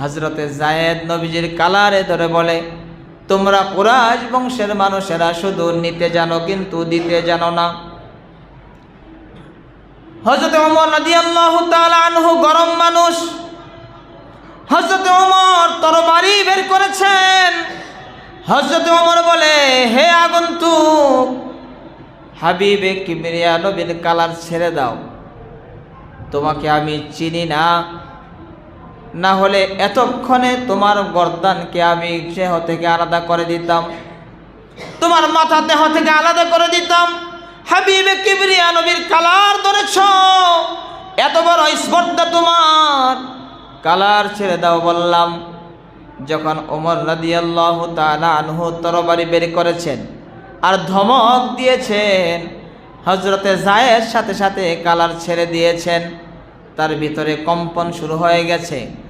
হজরতে জায়েদ নবীজির কালারে ধরে বলে, তোমরা কুরাজ বংশের মানুষেরা শুধু নিতে জানো কিন্তু দিতে জানো না। হজরত ওমর তাআলা আনহু গরম মানুষ। হজরত ওমর তরবারি বের করেছেন। হজরত ওমর বলে, হে আগন্তুক, হাবিবে কিবরিয়া নবীর কালার ছেড়ে দাও। তোমাকে আমি চিনি না না হলে এতক্ষণে তোমার গর্দানকে আমি দেহ থেকে আলাদা করে দিতাম। তোমার মাথা দেহ থেকে আলাদা করে দিতাম। হাবিবে কিবরিয়া নবীর কালার ধরেছ। এত বড় স্পর্ধা তোমার। কালার ছেড়ে দাও বললাম। যখন ওমর রাদিয়াল্লাহু তাআলা আনহু তরবারি বের করেছেন আর ধমক দিয়েছেন হজরতে জায়ের সাথে সাথে কালার ছেড়ে দিয়েছেন। তার ভিতরে কম্পন শুরু হয়ে গেছে।